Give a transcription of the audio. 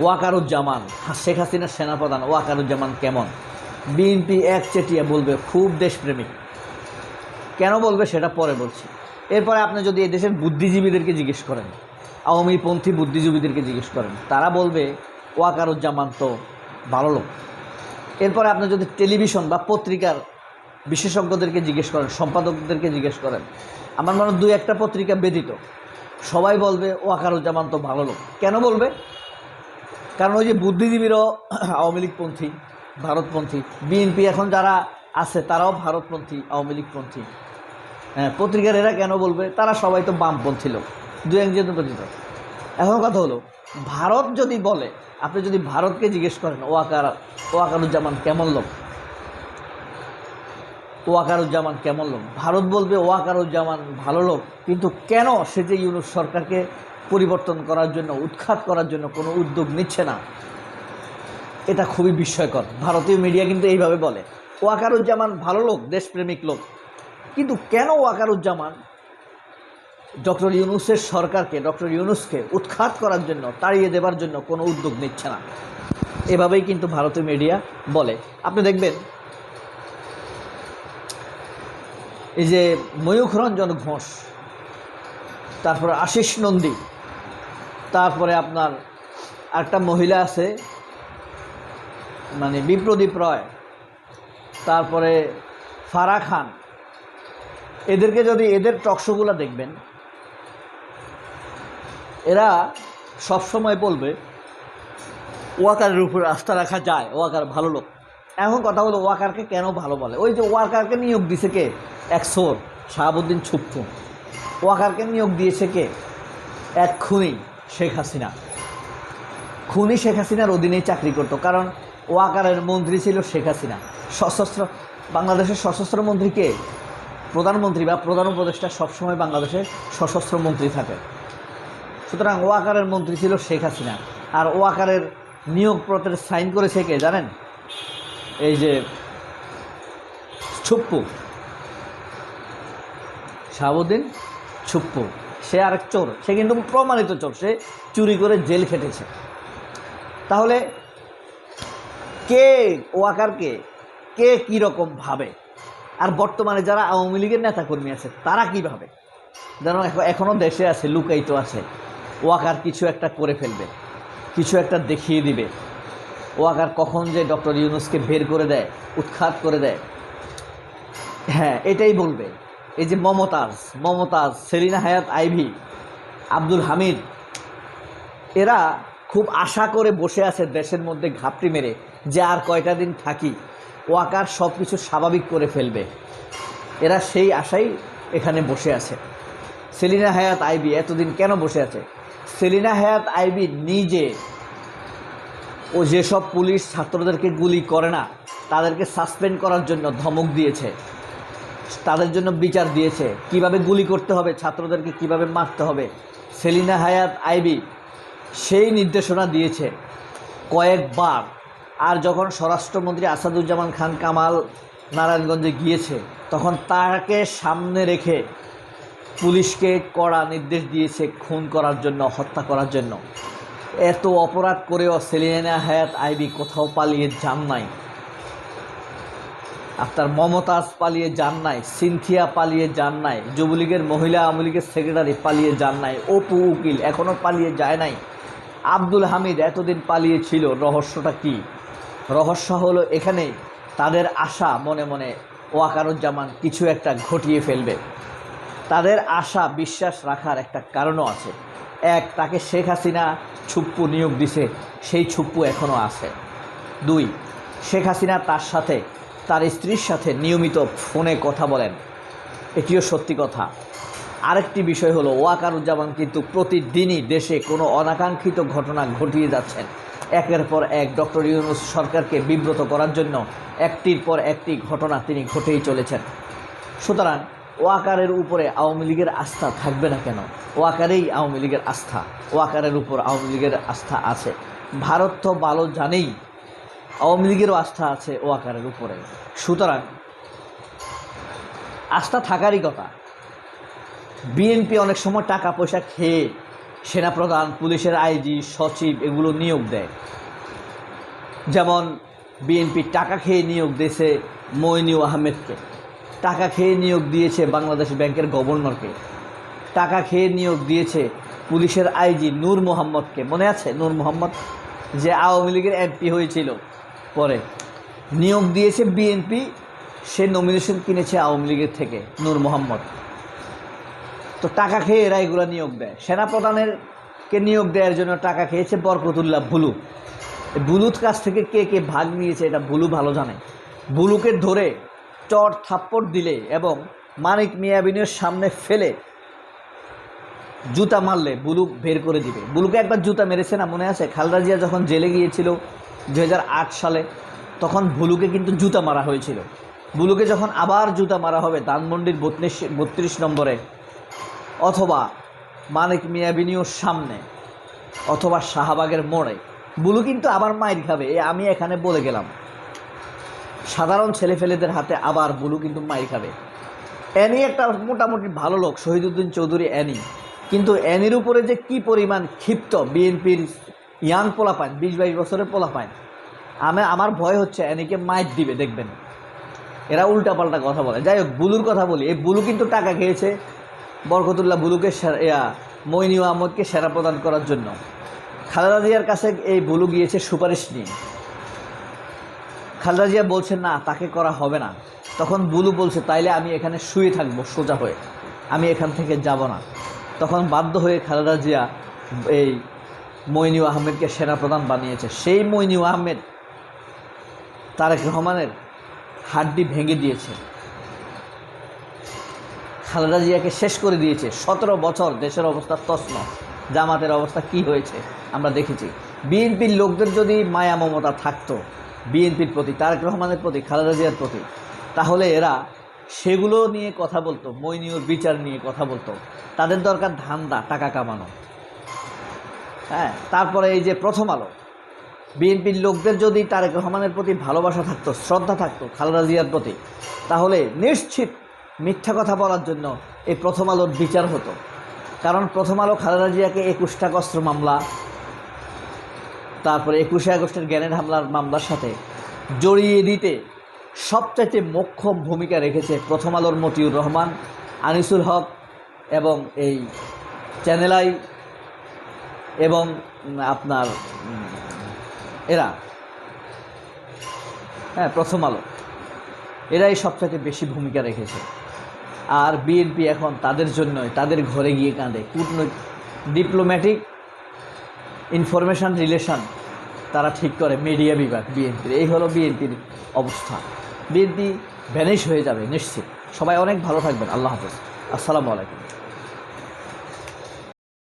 ওয়াকারুজ্জামান, শেখ হাসিনার সেনাপ্রধান ওয়াকারুজ্জামান কেমন? বিএনপি এক চেটিয়া বলবে, খুব দেশপ্রেমিক। কেন বলবে সেটা পরে বলছি। এরপরে আপনি যদি এই দেশের বুদ্ধিজীবীদেরকে জিজ্ঞেস করেন, আওয়ামীপন্থী বুদ্ধিজীবীদেরকে জিজ্ঞেস করেন, তারা বলবে, ওয়াকারুজ্জামান তো ভালো লোক। এরপরে আপনি যদি টেলিভিশন বা পত্রিকার বিশেষজ্ঞদেরকে জিজ্ঞেস করেন, সম্পাদকদেরকে জিজ্ঞেস করেন, আমার মনে দুই একটা পত্রিকা ব্যতীত, সবাই বলবে, ওয়াকারুজ্জামান তো ভালো লোক। কেন বলবে? কারণ ওই যে বুদ্ধিজীবীরাও আওয়ামী লীগপন্থী, ভারতপন্থী, বিএনপি এখন যারা আছে তারাও ভারতপন্থী, আওয়ামী লীগপন্থী। হ্যাঁ পত্রিকার এরা কেন বলবে? তারা সবাই তো বামপন্থী লোক। দু একজন ব্যতীত এখন কথা হলো, ভারত যদি বলে, আপনি যদি ভারতকে জিজ্ঞেস করেন, ওয়াকার, ওয়াকারুজ্জামান কেমন লোক? ওয়াকারুজ্জামান কেমন লোক? ভারত বলবে, ওয়াকারুজ্জামান ভালো লোক। কিন্তু কেন সে যে ইউনুস সরকারকে পরিবর্তন করার জন্য, উৎখাত করার জন্য কোনো উদ্যোগ নিচ্ছে না। এটা খুবই বিস্ময়কর। ভারতীয় মিডিয়া কিন্তু এইভাবে বলে, ওয়াকারুজ্জামান ভালো লোক, দেশপ্রেমিক লোক। কিন্তু কেন ওয়াকারুজ্জামান ডক্টর ইউনুসের সরকারকে, ডক্টর ইউনুসকে উৎখাত করার জন্য, তাড়িয়ে দেবার জন্য কোনো উদ্যোগ নিচ্ছে না? এভাবেই কিন্তু ভারতীয় মিডিয়া বলে। আপনি দেখবেন, এই যে ময়ূখ রঞ্জন ঘোষ, তারপর আশিস নন্দী তারপরে আপনার একটা মহিলা আছে মানে বিপ্রদীপ রয়, তারপরে ফারা খান। এদেরকে যদি এদের টকশোগুলো দেখবেন, এরা সবসময় বলবে, ওয়াকারের উপর আস্থা রাখা যায়, ওয়াকার ভালো লোক। এখন কথা হলো ওয়াকারকে কেন ভালো বলে? ওই যে ওয়াকারকে নিয়োগ দিছে কে? এক সোর, শাহাবুদ্দিন ছুপ্পু ওয়াকারকে নিয়োগ দিয়েছে কে? এক খুনি। শেখ হাসিনা। খুনি শেখ হাসিনার অধীনেই চাকরি করতো, কারণ ওয়াকারের মন্ত্রী ছিল শেখ হাসিনা। সশস্ত্র, বাংলাদেশের সশস্ত্র মন্ত্রী কে? প্রধানমন্ত্রী বা প্রধান উপদেষ্টা সবসময় বাংলাদেশের সশস্ত্র মন্ত্রী থাকে। সুতরাং ওয়াকারের মন্ত্রী ছিল শেখ হাসিনা। আর ওয়াকারের নিয়োগপত্রের সাইন করেছে কে জানেন? এই যে ছুপ্পু। শাহাবুদ্দিন ছুপ্পু। সে আরেক চোর, সে কিন্তু প্রমাণিত চোর, সে চুরি করে জেল খেটেছে। তাহলে কে ওয়াকারকে, কে কী রকম ভাবে? আর বর্তমানে যারা আওয়ামী লীগের নেতাকর্মী আছে, তারা কী ভাবে? যেন এখনও দেশে আছে, লুকায়িত আছে। ওয়াকার কিছু একটা করে ফেলবে, কিছু একটা দেখিয়ে দিবে। ওয়াকার কখন যে ডক্টর ইউনুসকে বের করে দেয়, উৎখাত করে দেয়। হ্যাঁ এটাই বলবে। এই যে মমতাজ মমতাজ, সেলিনা হায়াত, আইভি, আব্দুল হামিদ, এরা খুব আশা করে বসে আছে দেশের মধ্যে ঘাপটি মেরে যে আর কয়টা দিন থাকি, ওয়াকার সব কিছু স্বাভাবিক করে ফেলবে। এরা সেই আশাই এখানে বসে আছে। সেলিনা হায়াত আইবি এতদিন কেন বসে আছে? সেলিনা হায়াত আইবি নিজে ও যেসব পুলিশ ছাত্রদেরকে গুলি করে না, তাদেরকে সাসপেন্ড করার জন্য ধমক দিয়েছে। তাদের জন্য বিচার দিয়েছে। কীভাবে গুলি করতে হবে, ছাত্রদেরকে কীভাবে মারতে হবে, সেলিনা হায়াত আইবি সেই নির্দেশনা দিয়েছে কয়েকবার। আর যখন স্বরাষ্ট্রমন্ত্রী আসাদুজ্জামান খান কামাল নারায়ণগঞ্জে গিয়েছে, তখন তাকে সামনে রেখে পুলিশকে কড়া নির্দেশ দিয়েছে খুন করার জন্য, হত্যা করার জন্য। এত অপরাধ করেও সেলিনা হায়াত আইবি কোথাও পালিয়ে যান নাই। আপনার মমতাজ পালিয়ে যান নাই, সিনথিয়া পালিয়ে যান নাই, যুবলীগের মহিলা আওয়ামী লীগের সেক্রেটারি পালিয়ে যান নাই, অপু উকিল এখনও পালিয়ে যায় নাই। আব্দুল হামিদ এতদিন পালিয়ে ছিল রহস্যটা কি? রহস্য হলো এখানে তাদের আশা মনে মনে ওয়াকারুজ্জামান কিছু একটা ঘটিয়ে ফেলবে। তাদের আশা, বিশ্বাস রাখার একটা কারণও আছে। এক, তাকে শেখ হাসিনা ছুপ্পু নিয়োগ দিছে, সেই ছুপ্পু এখনও আছে। দুই, শেখ হাসিনা তার সাথে তার স্ত্রীর সাথে নিয়মিত ফোনে কথা বলেন। এটিও সত্যি কথা। আরেকটি বিষয় হলো, ওয়াকারুজ্জামান কিন্তু প্রতিদিনই দেশে কোনো অনাকাঙ্ক্ষিত ঘটনা ঘটিয়ে যাচ্ছেন। একের পর এক ডক্টর ইউনুস সরকারকে বিব্রত করার জন্য একটির পর একটি ঘটনা তিনি ঘটেই চলেছেন। সুতরাং ওয়াকারের উপরে আওয়ামী লীগের আস্থা থাকবে না কেন? ওয়াকারেই আওয়ামী লীগের আস্থা। ওয়াকারের উপর আওয়ামী লীগের আস্থা আছে। ভারত তো ভালো জানেই আওয়ামী লীগেরও আস্থা আছে ওয়াকারের উপরে। সুতরাং আস্থা থাকারই কথা। বিএনপি অনেক সময় টাকা পয়সা খেয়ে সেনাপ্রধান, পুলিশের আইজি, সচিব এগুলো নিয়োগ দেয়। যেমন বিএনপি টাকা খেয়ে নিয়োগ দিয়েছে মইনিউ আহমেদকে। টাকা খেয়ে নিয়োগ দিয়েছে বাংলাদেশ ব্যাংকের গভর্নরকে। টাকা খেয়ে নিয়োগ দিয়েছে পুলিশের আইজি নূর মোহাম্মদকে। মনে আছে নূর মোহাম্মদ? যে আওয়ামী লীগের এমপি হয়েছিল। পরে নিয়োগ দিয়েছে বিএনপি সে নমিনেশন কিনেছে আওয়ামী লীগের থেকে, নূর মোহাম্মদ। তো টাকা খেয়ে এরা এগুলো নিয়োগ দেয়। সেনাপ্রধানের কে নিয়োগ দেওয়ার জন্য টাকা খেয়েছে বরকতুল্লাহ এই বুলুর কাছ থেকে কে কে ভাগ নিয়েছে এটা বুলু ভালো জানে। বুলুকে ধরে চট থাপ্পড় দিলে এবং মানিক মিয়াবিনের সামনে ফেলে জুতা মারলে বুলু বের করে দিবে। বুলুকে একবার জুতা মেরেছে না, মনে আছে? খালদা জিয়া যখন জেলে গিয়েছিল দু হাজার আট সালে তখন ভুলুকে কিন্তু জুতা মারা হয়েছিল। বুলুকে যখন আবার জুতা মারা হবে ধানমন্ডির বত্রিশ বত্রিশ নম্বরে, অথবা মানিক মিয়াবিনিওর সামনে, অথবা শাহবাগের মোড়ে, বুলু কিন্তু আবার মাইর খাবে, এ আমি এখানে বলে গেলাম। সাধারণ ছেলেফেলেদের হাতে আবার বুলু কিন্তু মাইর খাবে। অ্যানি একটা মোটামুটি ভালো লোক, শহীদুদ্দিন চৌধুরী অ্যানি। কিন্তু অ্যানির উপরে যে কি পরিমাণ ক্ষিপ্ত বিএনপির ইয়াং পোলাপান, বিশ বাইশ বছরের পোলাপান। আমি, আমার ভয় হচ্ছে অ্যানিকে মাইর দিবে, দেখবেন। এরা উল্টাপাল্টা কথা বলে। যাই হোক, বুলুর কথা বলি। এই বুলু কিন্তু টাকা খেয়েছে বরকতুল্লাহ বুলুকে ইয়া মইনিউ আহমদকে সেরা প্রদান করার জন্য। খালেদা জিয়ার কাছে এই বুলু গিয়েছে সুপারিশ নিয়ে। খালেদা জিয়া বলছে, না, তাকে করা হবে না। তখন বুলু বলছে, তাইলে আমি এখানে শুয়ে থাকব, সোজা হয়ে। আমি এখান থেকে যাব না। তখন বাধ্য হয়ে খালেদা জিয়া এই মইনিউ আহমেদকে সেনাপ্রধান বানিয়েছে। সেই মইনিউ আহমেদ, তারেক রহমানের হাড্ডি ভেঙে দিয়েছে। খালেদা জিয়াকে শেষ করে দিয়েছে। সতেরো বছর দেশের অবস্থা তছন জামাতের অবস্থা কি হয়েছে আমরা দেখেছি। বিএনপির লোকদের যদি মায়া মমতা থাকতো, বিএনপির প্রতি, তারেক রহমানের প্রতি, খালেদা জিয়ার প্রতি, তাহলে এরা সেগুলো নিয়ে কথা বলতো মইনিউর বিচার নিয়ে কথা বলতো। তাদের দরকার ধান্দা, টাকা কামানো। হ্যাঁ তারপরে এই যে প্রথম আলো। বিএনপির লোকদের যদি তারেক রহমানের প্রতি ভালোবাসা থাকতো, শ্রদ্ধা থাকতো, খালেদা জিয়ার প্রতি, তাহলে নিশ্চিত মিথ্যা কথা বলার জন্য এই প্রথম আলোর বিচার হতো। কারণ প্রথম আলো খালেদা জিয়াকে একুশটা অস্ত্র মামলা, তারপরে একুশে আগস্টের গ্যানেড হামলার মামলার সাথে জড়িয়ে দিতে সবচাইতে মোক্ষম ভূমিকা রেখেছে প্রথম আলোর মতিউর রহমান, আনিসুল হক এবং এই চ্যানেলাই এবং আপনার এরা হ্যাঁ প্রথম আলো, এরাই সবচেয়ে বেশি ভূমিকা রেখেছে। আর বিএনপি এখন তাদের জন্যই, তাদের ঘরে গিয়ে কাঁদে। কূটনৈতিক ডিপ্লোম্যাটিক ইনফরমেশন রিলেশন তারা ঠিক করে মিডিয়া বিভাগ, বিএনপির। এই হলো বিএনপির অবস্থা। বিএনপি ভ্যানিশ হয়ে যাবে, নিশ্চিত। সবাই অনেক ভালো থাকবেন। আল্লাহ হাফেজ। আসসালামু আলাইকুম।